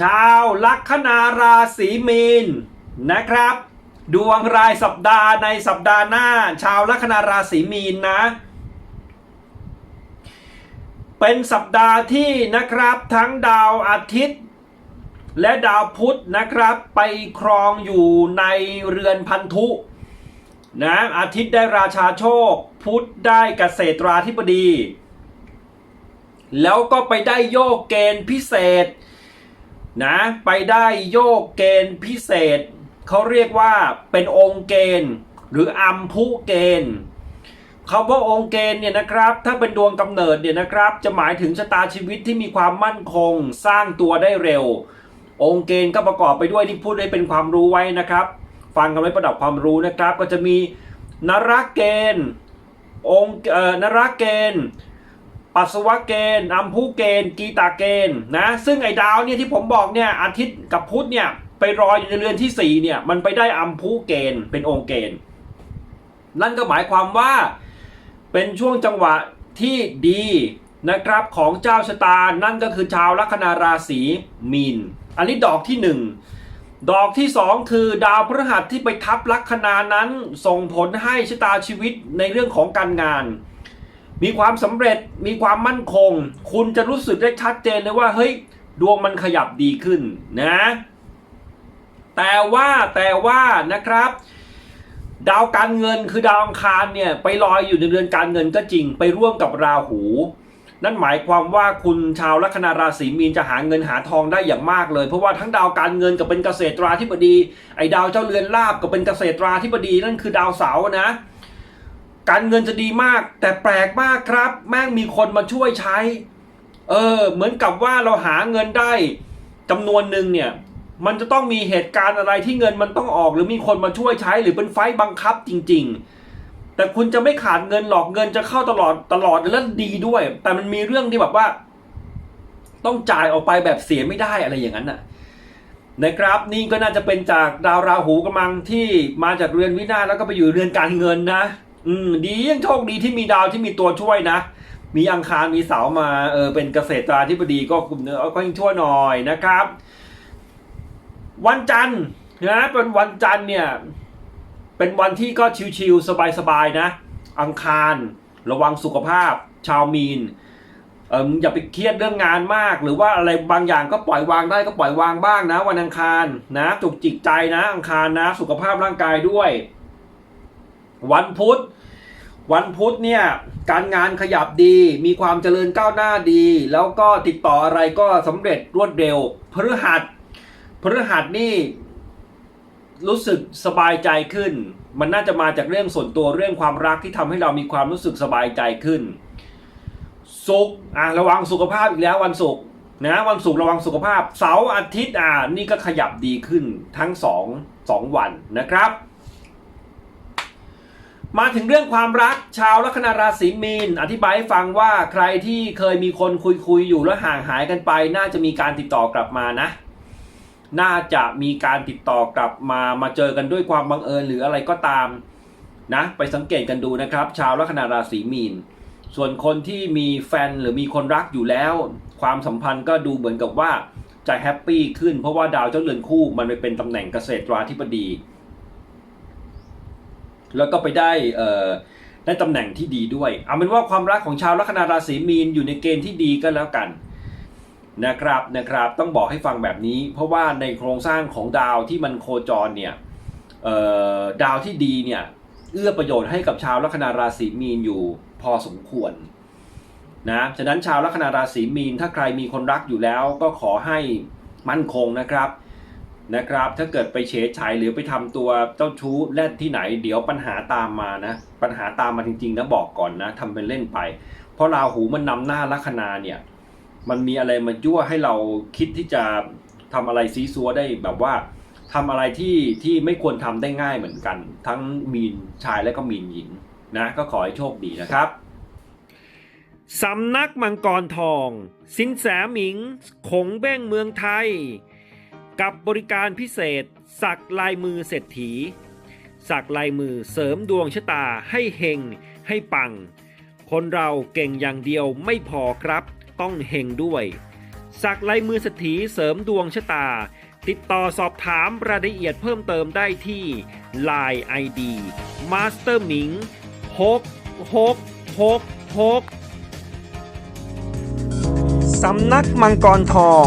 ชาวลัคนาราศีมีนนะครับ ดวงรายสัปดาห์ในสัปดาห์หน้า ชาวลัคนาราศีมีนนะ เป็นสัปดาห์ที่นะครับทั้งดาวอาทิตย์ และดาวพุธนะครับ ไปครองอยู่ในเรือนพันธุนะอาทิตย์ได้ราชาโชค พุธได้เกษตราธิบดี แล้วก็ไปได้โยกเกณฑ์พิเศษ นะไปได้โยกเกณฑ์พิเศษ เขาเรียกว่าเป็นองค์เกณฑ์ หรืออัมพุเกณฑ์คำว่าองค์เกณฑ์เนี่ยนะครับ ถ้าเป็นดวงกำเนิดเนี่ยนะครับ จะหมายถึงชะตาชีวิตที่มีความมั่นคง สร้างตัวได้เร็ว องค์เกณฑ์ก็ประกอบไปด้วยที่พูดได้เป็นความรู้ไว้นะครับ ฟังกันไว้ประดับความรู้นะครับ ก็จะมีนรเกณฑ์ องค์เอ่อนรเกณฑ์ ปัสสาวะเกณฑ์อัมพุเกณฑ์ กีตาเกณฑ์นะซึ่งไอ้ดาวเนี่ยที่ผมบอกเนี่ยอาทิตย์กับพุธเนี่ยไปรออยู่ในเรือนที่สี่เนี่ย มันไปได้อัมพุเกณฑ์เป็นองค์เกณฑ์ นั่นก็หมายความว่าเป็นช่วงจังหวะที่ดีนะครับของเจ้าชะตา นั่นก็คือชาวลัคนาราศีมีน อันนี้ดอกที่หนึ่งดอกที่สองคือดาวพฤหัสที่ไปทับลัคนานั้นส่งผลให้ชะตาชีวิตในเรื่องของการงาน มีความสำเร็จมีความมั่นคง คุณจะรู้สึกได้ชัดเจนเลยว่าเฮ้ยดวงมันขยับดีขึ้นนะ แต่ว่าแต่ว่านะครับดาวการเงินคือดาวอังคารเนี่ยไปลอยอยู่ในเรือนการเงินก็จริงไปร่วมกับราหู นั่นหมายความว่าคุณชาวลัคนาราศีมีนจะหาเงินหาทองได้อย่างมากเลย เพราะว่าทั้งดาวการเงินกับเป็นเกษตราธิบดี ไอ้ดาวเจ้าเรือนลาบกับเป็นเกษตราธิบดีนั่นคือดาวเสาร์นะ การเงินจะดีมาก แต่แปลกมากครับ แม่งมีคนมาช่วยใช้ เออ เหมือนกับว่าเราหาเงินได้จำนวนหนึ่งเนี่ย มันจะต้องมีเหตุการณ์อะไรที่เงินมันต้องออก หรือมีคนมาช่วยใช้ หรือเป็นไฟต์บังคับจริง ๆ แต่คุณจะไม่ขาดเงินหรอกเงินจะเข้าตลอดตลอดและดีด้วย แต่มันมีเรื่องที่แบบว่า ต้องจ่ายออกไปแบบเสียไม่ได้อะไรอย่างนั้นน่ะนะครับนี่ก็น่าจะเป็นจากดาวราหูกำลังที่มาจากเรือนวินาศแล้วก็ไปอยู่เรือนการเงินนะ อืม ดียังโชคดีที่มีดาวที่มีตัวช่วยนะ มีอังคารมีเสามาเออเป็นเกษตราธิบดีก็กลุ่มเนื้อก็ยังชั่วหน่อยนะครับ วันจันทร์นะเป็นวันจันทร์เนี่ย เป็นวันที่ก็ชิวๆสบายๆนะ อังคาร ระวังสุขภาพ ชาวมีนเอออย่าไปเครียดเรื่องงานมาก หรือว่าอะไรบางอย่างก็ปล่อยวางได้ก็ปล่อยวางบ้างนะ วันอังคารนะจุกจิกใจนะ อังคารนะ สุขภาพร่างกายด้วย วันพุธ วันพุธเนี่ยการงานขยับดี มีความเจริญก้าวหน้าดี แล้วก็ติดต่ออะไรก็สำเร็จรวดเร็วพฤหัสพฤหัสนี่รู้สึกสบายใจขึ้น มันน่าจะมาจากเรื่องส่วนตัวเรื่องความรักที่ทำให้เรามีความรู้สึกสบายใจขึ้นศุกร์อะระวังสุขภาพอีกแล้ววันศุกร์นะวันศุกร์ระวังสุขภาพ เสาร์อาทิตย์อะนี่ก็ขยับดีขึ้นทั้งสองสองวันนะครับ มาถึงเรื่องความรักชาวลัคนาราศีมีน อธิบายให้ฟังว่าใครที่เคยมีคนคุยคุยอยู่แล้วห่างหายกันไป น่าจะมีการติดต่อกลับมานะ น่าจะมีการติดต่อกลับมามาเจอกันด้วยความบังเอิญหรืออะไรก็ตามนะ ไปสังเกตกันดูนะครับ ชาวลัคนาราศีมีน ส่วนคนที่มีแฟนหรือมีคนรักอยู่แล้ว ความสัมพันธ์ก็ดูเหมือนกับว่าจะแฮปปี้ขึ้นเพราะว่าดาวเจ้าเรือนคู่มันไปเป็นตำแหน่งเกษตราธิบดี แล้วก็ไปได้ได้ตำแหน่งที่ดีด้วย เอาเป็นว่าความรักของชาวลัคนาราศีมีนอยู่ในเกณฑ์ที่ดีก็แล้วกันนะครับนะครับต้องบอกให้ฟังแบบนี้ เพราะว่าในโครงสร้างของดาวที่มันโคจรเนี่ยดาวที่ดีเนี่ยเอื้อประโยชน์ให้กับชาวลัคนาราศีมีนอยู่พอสมควรนะฉะนั้นชาวลัคนาราศีมีนถ้าใครมีคนรักอยู่แล้วก็ขอให้มั่นคงนะครับ นะครับ ถ้าเกิดไปเฉยฉายหรือไปทำตัวเจ้าชู้แล่นที่ไหน เดี๋ยวปัญหาตามมานะ ปัญหาตามมาจริงๆนะบอกก่อนนะทำเป็นเล่นไป เพราะราหูมันนำหน้าลัคนาเนี่ย มันมีอะไรมายั่วให้เราคิดที่จะทำอะไรซีซัวได้แบบว่าททำอะไรที่ที่ไม่ควรทำได้ง่ายเหมือนกัน ทั้งมีนชายและก็มีนหญิงนะก็ขอให้โชคดีนะครับสำนักมังกรทอง สินแสหมิงขงเบ้งเมืองไทย กับบริการพิเศษ สักลายมือเศรษฐี สักลายมือเสริมดวงชะตาให้เฮงให้ปัง คนเราเก่งอย่างเดียวไม่พอครับ ต้องเฮงด้วย สักลายมือเศรษฐีเสริมดวงชะตา ติดต่อสอบถามรายละเอียดเพิ่มเติมได้ที่ Line ID Master หมิง6 6 6 6สำนักมังกรทอง